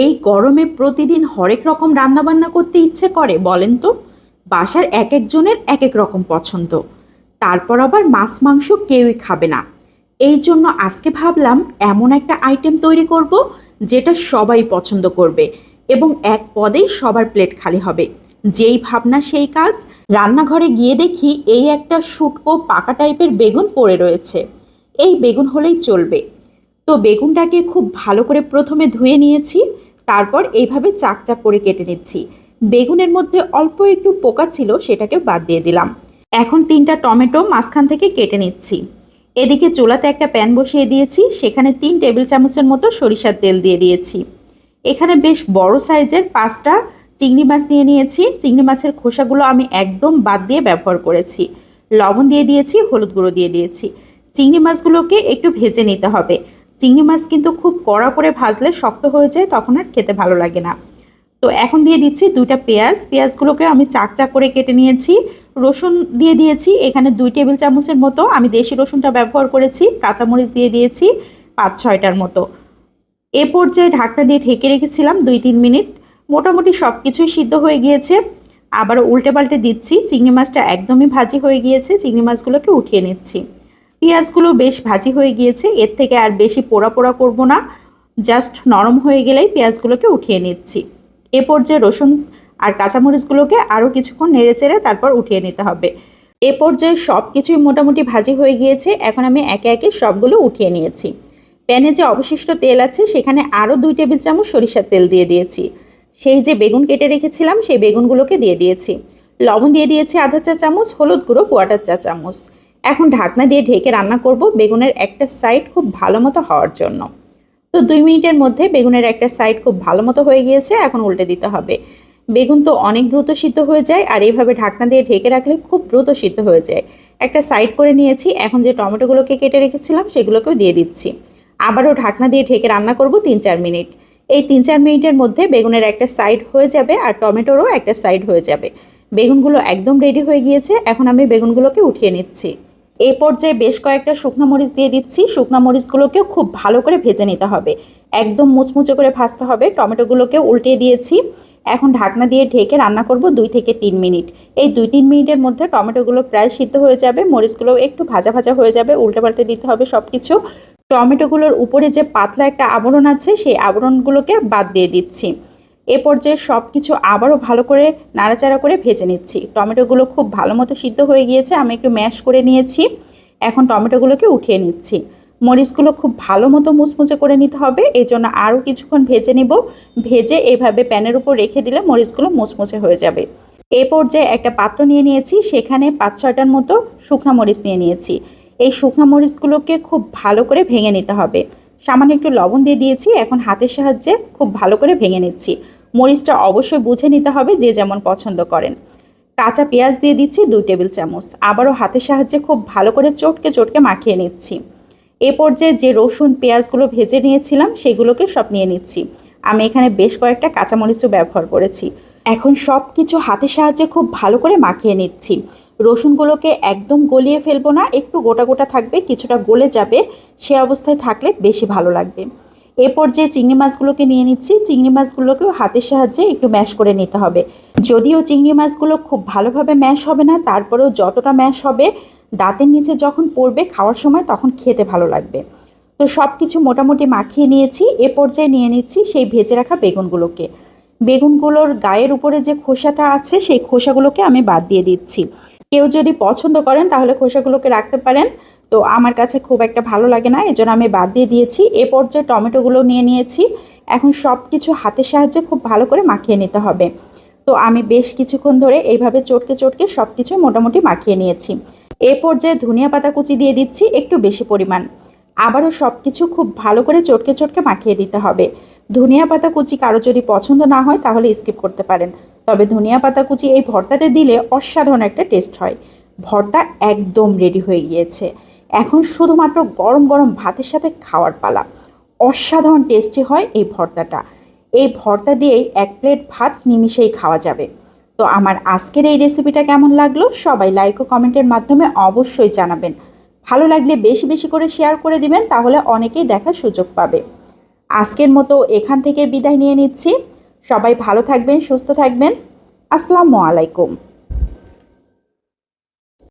এই গরমে প্রতিদিন হরেক রকম রান্নাবান্না করতে ইচ্ছে করে, বলেন তো? বাসার এক একজনের এক এক রকম পছন্দ। তারপর আবার মাছ, মাংস কেউই খাবে না। এই জন্য আজকে ভাবলাম এমন একটা আইটেম তৈরি করব, যেটা সবাই পছন্দ করবে এবং এক পদেই সবার প্লেট খালি হবে। যেই ভাবনা, সেই কাজ। রান্নাঘরে গিয়ে দেখি এই একটা শুটকো পাকা টাইপের বেগুন পড়ে রয়েছে। এই বেগুন হলেই চলবে। তো বেগুনটাকে খুব ভালো করে প্রথমে ধুয়ে নিয়েছি। তারপর এইভাবে চাকচাক করে কেটে নিচ্ছি। বেগুনের মধ্যে অল্প একটু পোকা ছিল, সেটাকে বাদ দিয়ে দিলাম। এখন তিনটা টমেটো মাঝখান থেকে কেটে নিচ্ছি। এদিকে চুলাতে একটা প্যান বসিয়ে দিয়েছি, সেখানে তিন টেবিল চামচের মতো সরিষার তেল দিয়ে দিয়েছি। এখানে বেশ বড় সাইজের পাঁচটা চিংড়ি মাছ নিয়ে নিয়েছি। চিংড়ি মাছের খোসাগুলো আমি একদম বাদ দিয়ে ব্যবহার করেছি। লবণ দিয়ে দিয়েছি, হলুদ গুঁড়ো দিয়ে দিয়েছি। চিংড়ি মাছগুলোকে একটু ভেজে নিতে হবে। চিংড়ি মাছ কিন্তু খুব কড়া করে ভাজলে শক্ত হয়ে যায়, তখন আর খেতে ভালো লাগে না। তো এখন দিয়ে দিচ্ছি দুইটা পেঁয়াজ। পেঁয়াজগুলোকে আমি চাক চাক করে কেটে নিয়েছি। রসুন দিয়ে দিয়েছি, এখানে দুই টেবিল চামচের মতো। আমি দেশি রসুনটা ব্যবহার করেছি, কাঁচামরিচ দিয়ে দিয়েছি পাঁচ ছয়টার মতো। এ পর্যায়ে ঢাকনা দিয়ে ঢেকে রেখেছিলাম দুই তিন মিনিট। মোটামুটি সব কিছুই সিদ্ধ হয়ে গিয়েছে। আবারও উল্টে পাল্টে দিচ্ছি। চিংড়ি মাছটা একদমই ভাজি হয়ে গিয়েছে। চিংড়ি মাছগুলোকে উঠিয়ে নিচ্ছি। পেঁয়াজগুলো বেশ ভাজি হয়ে গিয়েছে, এর থেকে আর বেশি পোড়া পোড়া করব না। জাস্ট নরম হয়ে গেলেই পেঁয়াজগুলোকে উঠিয়ে নিচ্ছি। এ পর্যায়ে রসুন আর কাঁচামরিচগুলোকে আরও কিছুক্ষণ নেড়ে চেড়ে তারপর উঠিয়ে নিতে হবে। এ পর্যায়ে সব কিছুই মোটামুটি ভাজি হয়ে গিয়েছে, এখন আমি একে একে সবগুলো উঠিয়ে নিয়েছি। প্যানে যে অবশিষ্ট তেল আছে, সেখানে আরও দুই টেবিল চামচ সরিষার তেল দিয়ে দিয়েছি। সেই যে বেগুন কেটে রেখেছিলাম, সেই বেগুনগুলোকে দিয়ে দিয়েছি। লবণ দিয়ে দিয়েছি আধা চা চামচ, হলুদ গুঁড়ো, কোয়াটার চা চামচ। এখন ঢাকনা দিয়ে ঢেকে রান্না করব বেগুনের একটা সাইড খুব ভালো মতো হওয়ার জন্য। তো দুই মিনিটের মধ্যে বেগুনের একটা সাইড খুব ভালো মতো হয়ে গিয়েছে, এখন উল্টে দিতে হবে। বেগুন তো অনেক দ্রুত সিদ্ধ হয়ে যায়, আর এইভাবে ঢাকনা দিয়ে ঢেকে রাখলে খুব দ্রুত সিদ্ধ হয়ে যায়। একটা সাইড করে নিয়েছি, এখন যে টমেটোগুলোকে কেটে রেখেছিলাম সেগুলোকেও দিয়ে দিচ্ছি। আবারও ঢাকনা দিয়ে ঢেকে রান্না করব তিন চার মিনিট। এই তিন চার মিনিটের মধ্যে বেগুনের একটা সাইড হয়ে যাবে, আর টমেটোরও একটা সাইড হয়ে যাবে। বেগুনগুলো একদম রেডি হয়ে গিয়েছে, এখন আমি বেগুনগুলোকে উঠিয়ে নিচ্ছি। এই পর্যায়ে বেশ কয়েকটা শুকনো মরিচ দিয়ে দিচ্ছি। শুকনো মরিচগুলোকেও খুব ভালো করে ভেজে নিতে হবে। একদম মুচমুচে করে ভাজতে হবে। টমেটোগুলোকে উল্টিয়ে দিয়েছি। এখন ঢাকনা দিয়ে ঢেকে রান্না করব দুই থেকে তিন মিনিট। এই দুই তিন মিনিটের মধ্যে টমেটোগুলো প্রায় সিদ্ধ হয়ে যাবে। মরিচগুলো একটু ভাজা ভাজা হয়ে যাবে। উল্টে পাল্টে দিতে হবে সব কিছু টমেটোগুলোর উপরে যে পাতলা একটা আবরণ আছে, সেই আবরণগুলোকে বাদ দিয়ে দিচ্ছি। এ পর্যায়ে সব কিছু আবারও ভালো করে নাড়াচাড়া করে ভেজে নিচ্ছি। টমেটোগুলো খুব ভালো মতো সিদ্ধ হয়ে গিয়েছে, আমি একটু ম্যাশ করে নিয়েছি। এখন টমেটোগুলোকে উঠিয়ে নিচ্ছি। মরিচগুলো খুব ভালো মতো মুচমুচে করে নিতে হবে এই জন্য আরও কিছুক্ষণ ভেজে নিব। ভেজে এভাবে প্যানের উপর রেখে দিলে মরিচগুলো মুচমুচে হয়ে যাবে। এ পর্যায়ে একটা পাত্র নিয়ে নিয়েছি, সেখানে পাঁচ ছয়টার মতো শুকনা মরিচ নিয়ে নিয়েছি। এই শুকনা মরিচগুলোকে খুব ভালো করে ভেঙে নিতে হবে। সামান্য একটু লবণ দিয়ে দিয়েছি, এখন হাতের সাহায্যে খুব ভালো করে ভেঙে নিচ্ছি। মরিচটা অবশ্যই বুঝে নিতে হবে যে যেমন পছন্দ করেন। কাঁচা পেঁয়াজ দিয়ে দিচ্ছি দুই টেবিল চামচ। আবারও হাতের সাহায্যে খুব ভালো করে চটকে চটকে মাখিয়ে নিচ্ছি। এ পর্যায়ে যে রসুন পেঁয়াজগুলো ভেজে নিয়েছিলাম সেগুলোকে সব নিয়ে নিচ্ছি। আমি এখানে বেশ কয়েকটা কাঁচামরিচও ব্যবহার করেছি। এখন সব কিছু হাতের সাহায্যে খুব ভালো করে মাখিয়ে নিচ্ছি। রসুনগুলোকে একদম গলিয়ে ফেলব না, একটু গোটা গোটা থাকবে, কিছুটা গলে যাবে, সে অবস্থায় থাকলে বেশি ভালো লাগবে। এ পর্যায়ে চিংড়ি মাছগুলোকে নিয়ে নিচ্ছি, চিংড়ি মাছগুলোকেও হাতের সাহায্যে একটু ম্যাশ করে নিতে হবে। যদিও চিংড়ি মাছগুলো খুব ভালোভাবে ম্যাশ হবে না, তারপরেও যতটা ম্যাশ হবে, দাঁতের নিচে যখন পড়বে খাওয়ার সময় তখন খেতে ভালো লাগবে। তো সব কিছু মোটামুটি মাখিয়ে নিয়েছি, এ পর্যায়ে নিয়ে নিচ্ছি সেই ভেজে রাখা বেগুনগুলোকে। বেগুনগুলোর গায়ের উপরে যে খোসাটা আছে, সেই খোসাগুলোকে আমি বাদ দিয়ে দিচ্ছি। কেউ যদি পছন্দ করেন তাহলে খোসাগুলোকে রাখতে পারেন। তো আমার কাছে খুব একটা ভালো লাগে না, এজন্য আমি বাদ দিয়ে দিয়েছি। এ পর্যায়ে টমেটোগুলো নিয়ে নিয়েছি। এখন সব কিছু হাতের সাহায্যে খুব ভালো করে মাখিয়ে নিতে হবে। তো আমি বেশ কিছুক্ষণ ধরে এইভাবে চটকে চটকে সব কিছু মোটামুটি মাখিয়ে নিয়েছি। এ পর্যায়ে ধনিয়া পাতা কুচি দিয়ে দিচ্ছি একটু বেশি পরিমাণ। আবারও সব কিছু খুব ভালো করে চটকে চটকে মাখিয়ে দিতে হবে। ধনিয়া পাতা কুচি কারও যদি পছন্দ না হয় তাহলে স্কিপ করতে পারেন। তবে ধনিয়া পাতা কুচি এই ভর্তাতে দিলে অসাধারণ একটা টেস্ট হয়। ভর্তা একদম রেডি হয়ে গিয়েছে। এখন শুধুমাত্র গরম গরম ভাতের সাথে খাওয়ার পালা। অসাধারণ টেস্টি হয় এই ভর্তাটা। এই ভর্তা দিয়েই এক প্লেট ভাত নিমিষেই খাওয়া যাবে। তো আমার আজকের এই রেসিপিটা কেমন লাগল সবাই লাইক ও কমেন্টের মাধ্যমে অবশ্যই জানাবেন। ভালো লাগলে বেশি বেশি করে শেয়ার করে দিবেন, তাহলে অনেকেই দেখার সুযোগ পাবে। আজকের মতো এখান থেকে বিদায় নিয়ে নিচ্ছি। সবাই ভালো থাকবেন, সুস্থ থাকবেন। আসসালামু আলাইকুম।